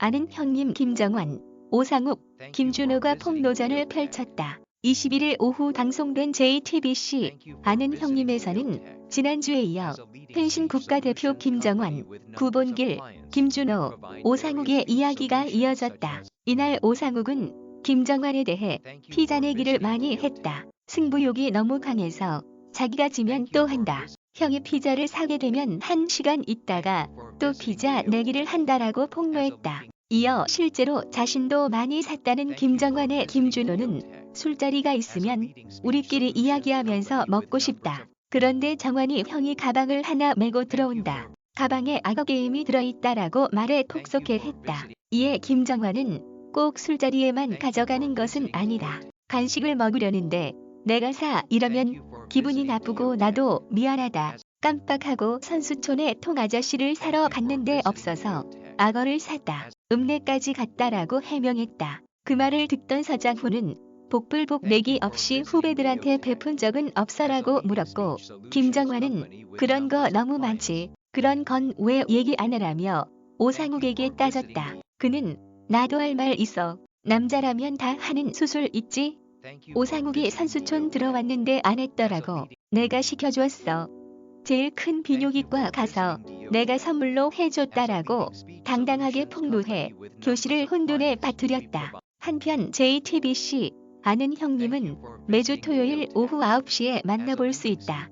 아는 형님 김정환, 오상욱, 김준호가 폭로전을 펼쳤다. 21일 오후 방송된 JTBC 아는 형님에서는 지난주에 이어 펜싱 국가대표 김정환, 구본길, 김준호, 오상욱의 이야기가 이어졌다. 이날 오상욱은 김정환에 대해 피자 내기를 많이 했다. 승부욕이 너무 강해서 자기가 지면 또 한다. 형이 피자를 사게 되면 한 시간 있다가 또 피자 내기를 한다라고 폭로했다. 이어 실제로 자신도 많이 샀다는 김정환의 김준호는 술자리가 있으면 우리끼리 이야기하면서 먹고 싶다. 그런데 정환이 형이 가방을 하나 메고 들어온다. 가방에 악어 게임이 들어있다라고 말에 톡속해 했다. 이에 김정환은 꼭 술자리에만 가져가는 것은 아니다. 간식을 먹으려는데 내가 사 이러면 기분이 나쁘고 나도 미안하다. 깜빡하고 선수촌에 통아저씨를 사러 갔는데 없어서 악어를 샀다. 읍내까지 갔다라고 해명했다. 그 말을 듣던 서장훈은 복불복 내기 없이 후배들한테 베푼 적은 없어라고 물었고 김정환은 그런 거 너무 많지. 그런 건 왜 얘기 안 하라며 오상욱에게 따졌다. 그는 나도 할 말 있어. 남자라면 다 하는 수술 있지? 오상욱이 선수촌 들어왔는데 안 했더라고. 내가 시켜주었어. 제일 큰 비뇨기과 가서 내가 선물로 해줬다라고 당당하게 폭로해 교실을 혼돈에 빠뜨렸다. 한편 JTBC 아는 형님은 매주 토요일 오후 9시에 만나볼 수 있다.